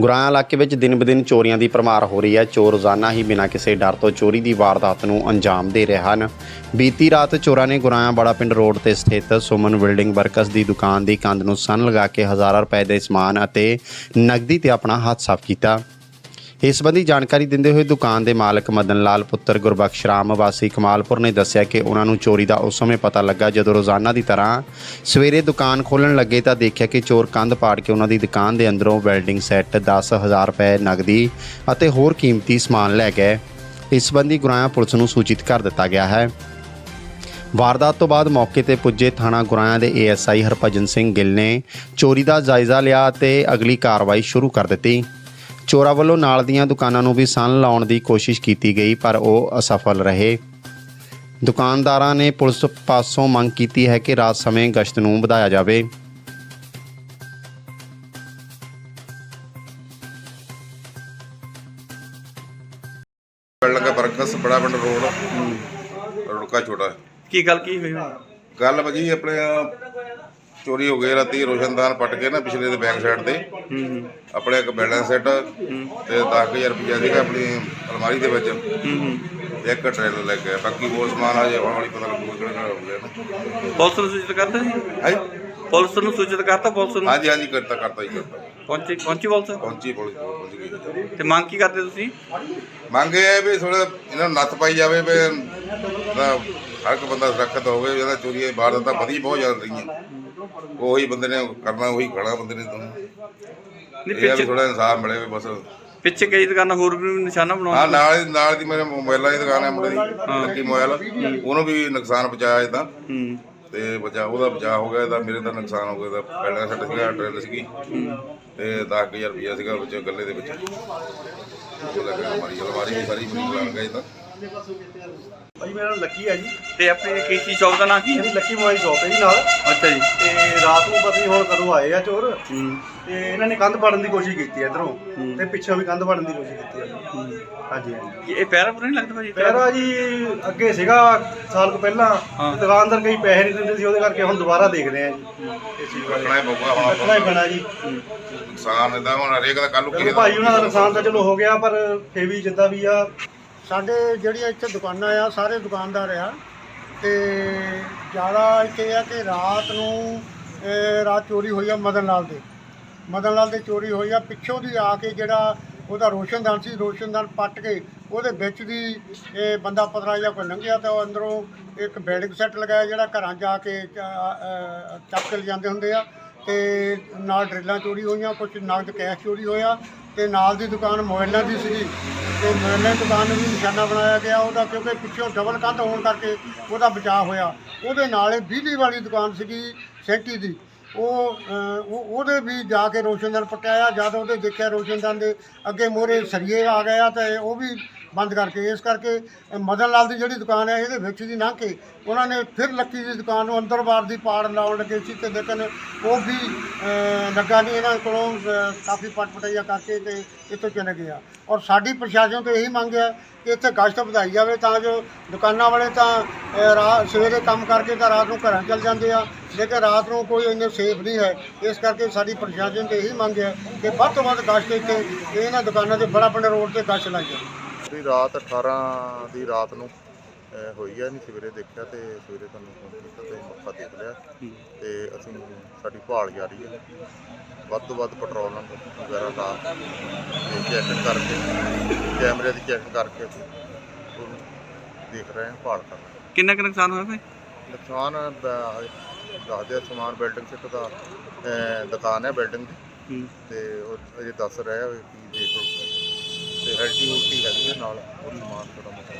ਗੁਰਾਇਆ ਇਲਾਕੇ ਵਿੱਚ ਦਿਨ-ਬਦਿਨ ਚੋਰੀਆਂ ਦੀ ਪਰਮਾਰ ਹੋ ਰਹੀ ਹੈ। ਚੋਰ ਰੋਜ਼ਾਨਾ ਹੀ ਬਿਨਾਂ ਕਿਸੇ ਡਰ ਤੋਂ ਚੋਰੀ ਦੀ ਵਾਰਦਾਤ ਨੂੰ ਅੰਜਾਮ ਦੇ ਰਹੇ ਹਨ। ਬੀਤੀ ਰਾਤ ਚੋਰਾਂ ਨੇ ਗੁਰਾਇਆ ਬੜਾ ਪਿੰਡ ਰੋਡ ਤੇ ਸਥਿਤ ਸੁਮਨ ਬਿਲਡਿੰਗ ਵਰਕਸ ਦੀ ਦੁਕਾਨ ਦੀ ਕੰਧ ਨੂੰ ਸੰਨ ਲਗਾ ਕੇ ਹਜ਼ਾਰਾਂ ਰੁਪਏ ਦੇ ਸਮਾਨ ਅਤੇ ਨਕਦੀ ਤੇ ਆਪਣਾ ਹੱਥ ਸਾਫ਼ ਕੀਤਾ। ਇਸ ਸੰਬੰਧੀ ਜਾਣਕਾਰੀ ਦਿੰਦੇ ਹੋਏ ਦੁਕਾਨ ਦੇ ਮਾਲਕ ਮਦਨ ਲਾਲ ਪੁੱਤਰ ਗੁਰਬਖਸ਼ ਰਾਮ ਵਾਸੀ ਕਮਾਲਪੁਰ ਨੇ ਦੱਸਿਆ ਕਿ ਉਹਨਾਂ ਨੂੰ ਚੋਰੀ ਦਾ ਉਸ ਸਮੇਂ ਪਤਾ ਲੱਗਾ ਜਦੋਂ ਰੋਜ਼ਾਨਾ ਦੀ ਤਰ੍ਹਾਂ ਸਵੇਰੇ ਦੁਕਾਨ ਖੋਲ੍ਹਣ ਲੱਗੇ ਤਾਂ ਦੇਖਿਆ ਕਿ ਚੋਰ ਕੰਧ ਪਾੜ ਕੇ ਉਹਨਾਂ ਦੀ ਦੁਕਾਨ ਦੇ ਅੰਦਰੋਂ ਵੈਲਡਿੰਗ ਸੈੱਟ 10000 ਰੁਪਏ ਨਗਦੀ ਅਤੇ ਹੋਰ ਕੀਮਤੀ ਸਮਾਨ ਲੈ ਗਏ। ਇਸ ਸੰਬੰਧੀ ਗੁਰਾਇਆ ਪੁਲਿਸ ਨੂੰ ਸੂਚਿਤ ਕਰ ਦਿੱਤਾ ਗਿਆ ਹੈ। ਵਾਰਦਾਤ ਤੋਂ ਬਾਅਦ ਮੌਕੇ ਤੇ ਪੁੱਜੇ ਥਾਣਾ ਗੁਰਾਇਆ ਦੇ ਏਐਸਆਈ ਹਰਭਜਨ ਸਿੰਘ ਗਿੱਲ ਨੇ ਚੋਰੀ ਦਾ ਜਾਇਜ਼ਾ ਲਿਆ ਤੇ ਅਗਲੀ ਕਾਰਵਾਈ ਸ਼ੁਰੂ ਕਰ ਦਿੱਤੀ। ਚੋਰਾਂ ਵੱਲੋਂ ਨਾਲ ਦੀਆਂ ਦੁਕਾਨਾਂ ਨੂੰ ਵੀ ਸੰਨ ਲਾਉਣ ਦੀ ਕੋਸ਼ਿਸ਼ ਕੀਤੀ ਗਈ ਪਰ ਉਹ ਅਸਫਲ ਰਹੇ। ਦੁਕਾਨਦਾਰਾਂ ਨੇ ਪੁਲਿਸ ਪਾਸੋਂ ਮੰਗ ਕੀਤੀ ਹੈ ਕਿ ਰਾਤ ਸਮੇਂ ਗਸ਼ਤ ਨੂੰ ਵਧਾਇਆ ਜਾਵੇ। ਦਾ ਬਰਕਸ ਬੜਾ ਪਿੰਡ ਰੋਡ ਰੁੜਕਾ ਛੋਟਾ। ਕੀ ਗੱਲ ਕੀ ਹੋਈ? ਗੱਲ ਭਾਜੀ ਆਪਣੇ ਚੋਰੀ ਹੋ ਗਈ ਰਾਤੀ ਰੋਸ਼ਨਦਾਨ ਪਟ ਕੇ ਨਾ ਪਿਛਲੇ ਦੇ ਬੈਕ ਸਾਈਡ ਤੇ। ਹੂੰ ਆਪਣੇ ਇੱਕ ਬੈਲੈਂਸ ਸੈੱਟ ਤੇ 10000 ਰੁਪਇਆ ਸੀਗਾ ਆਪਣੀ ਅਲਮਾਰੀ ਦੇ ਵਿੱਚ। ਹੂੰ ਹੂੰ। ਇੱਕ ਟ੍ਰੇਲਰ ਲੈ ਕੇ ਬਾਕੀ ਹੋਰ ਸਮਾਨ ਆ ਜਾਵਾ ਵਾਲੀ ਪਤਾ ਲੱਗੂ ਕਿਹੜਾ ਕਿਹੜਾ ਹੋ ਗਿਆ ਨਾ ਪੁਲਿਸ ਨੂੰ ਸੂਚਿਤ ਕਰਤਾ ਜੀ? ਹਾਂਜੀ ਪੁਲਿਸ ਨੂੰ ਸੂਚਿਤ ਕਰਤਾ ਪੁਲਿਸ ਨੂੰ? ਹਾਂਜੀ ਹਾਂਜੀ ਕਰਤਾ ਕਰਤਾ ਹੀ ਕਰਤਾ। ਪਹੁੰਚੀ ਪਹੁੰਚੀ ਪੁਲਿਸ? ਪਹੁੰਚੀ ਪੁਲਿਸ ਪਹੁੰਚ ਗਈ। ਤੇ ਮੰਗ ਕੀ ਕਰਦੇ ਤੁਸੀਂ? ਮੰਗ ਇਹ ਹੈ ਵੀ ਥੋੜਾ ਇਹਨਾਂ ਨੂੰ ਨੱਥ ਪਾਈ ਜਾਵੇ ਵੀ ਤਾਂ ਹਰ ਇੱਕ ਬੰਦਾ ਸੁਰੱਖਿਅਤ ਹੋਵੇ ਜਿਹਦਾ ਚੋਰੀ ਬਾਹਰ ਤਾਂ ਵਧੀ ਬਹੁਤ ਜ਼ਿਆਦਾ ਰਹੀਆਂ। ਉਹੀ ਬੰਦੇ ਨੇ ਕਰਨਾ ਉਹੀ ਖਾਣਾ ਬੰਦੇ ਨੇ ਤਾਂ ਨਹੀਂ ਇਹ ਆ ਵੀ ਪਿੱਛੇ ਥੋੜਾ ਇਨਸਾਫ ਮਿਲੇ ਵੀ ਬਸ। ਪਿੱਛੇ ਕਈ ਦੁਕਾਨਾਂ ਹੋਰ ਵੀ ਨਿਸ਼ਾਨਾ ਹਾਂ ਬਣਾਉਣ ਨਾਲ ਨਾਲ ਦੀ ਮੇਰੇ ਮੋਬਾਈਲਾਂ ਦੀ ਦੁਕਾਨ ਹੈ ਮੁੰਡੇ ਦੀ ਲੱਕੀ ਮੋਬਾਈਲ। ਉਹਨੂੰ ਵੀ ਨੁਕਸਾਨ ਪਹੁੰਚਾਇਆ ਇਹਦਾ ਹੂੰ। ਤੇ ਬਚਾ ਉਹਦਾ ਬਚਾ ਹੋ ਗਿਆ ਇਹਦਾ ਮੇਰੇ ਦਾ ਨੁਕਸਾਨ ਹੋ ਗਿਆ ਇਹਦਾ ਪਹਿਲਾਂ ਸੱਟ ਸੀਗਾ ਡਰਿਲ ਸੀਗੀ। ਤੇ 10000 ਰੁਪਇਆ ਸੀਗਾ ਵਿੱਚ ਗੱਲੇ ਦੇ ਵਿੱਚ। ਉਹ ਲੱਗਾ ਅਲਮਾਰੀ ਅਲਮਾਰੀ ਵੀ ਸਾਰੀ ਬਣੀ ਲੱਗ ਗਈ ਤਾਂ ਭਾਈ ਮੇਰਾ ਨਾਮ ਲੱਕੀ ਹੈ ਜੀ। ਤੇ ਆਪਣੀ ਕੀਸੀ ਸ਼ੌਪ ਦਾ ਨਾਂ ਕੀ ਹੈ? ਇਹਦੀ ਲੱਕੀ ਮੋਬਾਈਲ ਸ਼ਾਪ ਹੈ ਜੀ ਨਾਲ। ਅੱਛਾ ਜੀ। ਤੇ ਰਾਤ ਨੂੰ ਪਤਾ ਨਹੀਂ ਹੁਣ ਕਦੋਂ ਆਏ ਆ ਚੋਰ। ਹੂੰ। ਤੇ ਇਹਨਾਂ ਨੇ ਕੰਧ ਪਾੜਨ ਦੀ ਕੋਸ਼ਿਸ਼ ਕੀਤੀ ਇਧਰੋਂ। ਤੇ ਪਿੱਛੋਂ ਵੀ ਕੰਧ ਪਾੜਨ ਦੀ ਕੋਸ਼ਿਸ਼ ਕੀਤੀ ਹੈ। ਹਾਂਜੀ ਹਾਂਜੀ। ਕੀ ਇਹ ਪੈਰਾ ਪੂਰਾ ਨਹੀਂ ਲੱਗਦਾ ਭਾਜੀ? ਪਹਿਰਾ ਜੀ ਅੱਗੇ ਸੀਗਾ ਸਾਲ ਕੁ ਪਹਿਲਾਂ। ਦੁਕਾਨਦਾਰ ਕਈ ਪੈਸੇ ਨਹੀਂ ਦਿੰਦੇ ਸੀ ਉਹਦੇ ਕਰਕੇ ਹੁਣ ਦੁਬਾਰਾ ਦੇਖਦੇ ਆ ਜੀ। ਇਸ ਚੀਜ਼ ਬਾਰੇ ਰੱਖਣਾ ਹੀ ਪਊਗਾ ਹੁਣ ਰੱਖਣਾ ਹੀ ਆਪਾਂ ਪੈਣਾ ਜੀ। ਨੁਕਸਾਨ ਇਹਦਾ ਹੁਣ ਹਰੇਕ ਦਾ ਕੱਲ੍ਹ ਨੂੰ ਕਿਸੇ ਚਲੋ ਦਾ ਭਾਈ ਉਹਨਾਂ ਦਾ ਨੁਕਸਾਨ ਤਾਂ ਚਲੋ ਹੋ ਗਿਆ ਪਰ ਫੇ ਵੀ ਜਿੱਦਾਂ ਵੀ ਆ ਸਾਡੇ ਜਿਹੜੀਆਂ ਇੱਥੇ ਦੁਕਾਨਾਂ ਆ ਸਾਰੇ ਦੁਕਾਨਦਾਰ ਆ ਤੇ ਜ਼ਿਆਦਾ ਇੱਥੇ ਆ ਕਿ ਰਾਤ ਨੂੰ ਅਹ, ਰਾਤ ਚੋਰੀ ਹੋਈ ਆ ਮਦਨ ਲਾਲ ਦੇ। ਮਦਨ ਲਾਲ ਦੇ ਚੋਰੀ ਹੋਈ ਆ ਪਿੱਛੋਂ ਦੀ ਆ ਕੇ ਜਿਹੜਾ ਉਹਦਾ ਰੋਸ਼ਨਦਾਨ ਸੀ ਰੋਸ਼ਨਦਾਨ ਪੱਟ ਕੇ ਉਹਦੇ ਵਿੱਚ ਦੀ ਇਹ ਬੰਦਾ ਪਤਰਾ ਜਿਹਾ ਕੋਈ ਲੰਘਿਆ ਤਾਂ ਉਹ ਅੰਦਰੋਂ ਇੱਕ ਬੈਡਿੰਗ ਸੈੱਟ ਲਗਾਇਆ ਜਿਹੜਾ ਘਰਾਂ ਜਾ ਕੇ ਚੱਕ ਕੇ ਲਿਜਾਂਦੇ ਹੁੰਦੇ ਆ ਤੇ ਨਾਲ ਡਰਿੱਲਾਂ ਚੋਰੀ ਹੋਈਆਂ ਕੁਝ ਨਗਦ ਕੈਸ਼ ਚੋਰੀ ਹੋਇਆ ਤੇ ਨਾਲ ਦੀ ਦੁਕਾਨ ਮੋਬਾਈਲਾਂ ਦੀ ਸੀਗੀ ਤੇ ਮੋਬਾਈਲਾਂ ਦੀ ਦੁਕਾਨ ਨੂੰ ਵੀ ਨਿਸ਼ਾਨਾ ਬਣਾਇਆ ਗਿਆ, ਉਹਦਾ ਕਿਉਂਕਿ ਪਿੱਛੋਂ ਡਬਲ ਕੰਧ ਹੋਣ ਕਰਕੇ ਉਹਦਾ ਬਚਾਅ ਹੋਇਆ। ਉਹਦੇ ਨਾਲ ਹੀ ਬਿਜਲੀ ਵਾਲੀ ਦੁਕਾਨ ਸੀਗੀ ਸੈਂਟੀ ਦੀ। ਉਹ ਉਹਦੇ ਵੀ ਜਾ ਕੇ ਰੋਸ਼ਨਦਾਨ ਪਟਿਆਇਆ, ਜਦ ਉਹਦੇ ਦੇਖਿਆ ਰੋਸ਼ਨਦਾਨ ਦੇ ਅੱਗੇ ਮੋਰੇ ਸਰੀਏ ਆ ਗਿਆ ਤੇ ਉਹ ਵੀ ਬੰਦ ਕਰਕੇ ਇਸ ਕਰਕੇ ਮਦਨ ਲਾਲ ਦੀ ਜਿਹੜੀ ਦੁਕਾਨ ਹੈ ਇਹਦੇ ਵਿੱਚ ਦੀ ਲੰਘ ਕੇ ਉਹਨਾਂ ਨੇ ਫਿਰ ਲੱਕੀ ਦੀ ਦੁਕਾਨ ਨੂੰ ਅੰਦਰ ਬਾਹਰ ਦੀ ਪਾੜ ਲਾਉਣ ਲੱਗੇ ਸੀ ਤੇ ਲੇਕਿਨ ਉਹ ਵੀ ਲੱਗਾ ਨਹੀਂ। ਇਹਨਾਂ ਕੋਲੋਂ ਅ, ਕਾਫੀ ਪਟਪਟਾਈਆ ਕਰਕੇ ਤੇ ਇੱਥੋਂ ਚਲੇ ਗਿਆ। ਔਰ ਸਾਡੀ ਪ੍ਰਸ਼ਾਸਨ ਤੋਂ ਇਹੀ ਮੰਗ ਹੈ ਕਿ ਇੱਥੇ ਗਸ਼ਤ ਵਧਾਈ ਜਾਵੇ ਤਾਂ ਜੋ ਦੁਕਾਨਾਂ ਵਾਲੇ ਤਾਂ ਅ, ਰਾਤ ਸਵੇਰੇ ਕੰਮ ਕਰਕੇ ਤਾਂ ਰਾਤ ਨੂੰ ਘਰਾਂ ਚਲ ਜਾਂਦੇ ਆ। ਲੇਕਿਨ ਰਾਤ ਨੂੰ ਕੋਈ ਇੰਨੇ ਸੇਫ ਨਹੀਂ ਹੈ। ਇਸ ਕਰਕੇ ਸਾਡੀ ਪ੍ਰਸ਼ਾਸਨ ਤੇ ਇਹੀ ਮੰਗ ਹੈ ਕਿ ਵੱਧ ਤੋਂ ਵੱਧ ਗਸ਼ਤ ਇੱਥੇ ਇਹਨਾਂ ਦੁਕਾਨਾਂ ਤੇ ਬੜਾ ਪਿੰਡ ਰੋਡ ਤੇ ਗਸ਼ਤ ਲਾਈ ਜਾਵੇ। ਦੀ ਰਾਤ 18 ਦੀ ਰਾਤ ਨੂੰ ਅਹ, ਹੋਈ ਹੈ ਨਹੀਂ ਸਵੇਰੇ ਦੇਖਿਆ ਤੇ ਸਵੇਰੇ ਤੁਹਾਨੂੰ ਫੋਨ ਕੀਤਾ ਤੇ ਮੌਕਾ ਦੇਖ ਲਿਆ ਤੇ ਅਸੀਂ ਸਾਡੀ ਭਾਲ ਜਾਰੀ ਹੈ ਵੱਧ ਤੋਂ ਵੱਧ ਪੈਟਰੋਲ ਵਗੈਰਾ ਲਾ ਤੇ ਚੈੱਕ ਕਰਕੇ ਕੈਮਰੇ ਦੀ ਚੈੱਕ ਕਰਕੇ ਅਸੀਂ ਉਹਨੂੰ ਦੇਖ ਰਹੇ ਹਾਂ ਭਾਲ ਕਰ ਰਹੇ ਹਾਂ। ਕਿੰਨਾ ਕੁ ਨੁਕਸਾਨ ਹੋਇਆ ਭਾਈ? ਨੁਕਸਾਨ ਦੱਸਦੇ ਆ ਸਮਾਨ ਬਿਲਡਿੰਗ ਸਿੱਟ ਦਾ ਅਹ, ਦੁਕਾਨ ਹੈ ਬਿਲਡਿੰਗ ਦੀ। ਤੇ ਉਹ ਅਜੇ ਦੱਸ ਰਿਹਾ ਵੀ ਕੀ ਦੇਖ। ਤੇ ਹੈਲਟੀ ਹੁਲਟੀ ਹੈਗੀ ਆ ਨਾਲ ਉਹ ਸਮਾਨ ਥੋੜਾ ਮੋਟਾ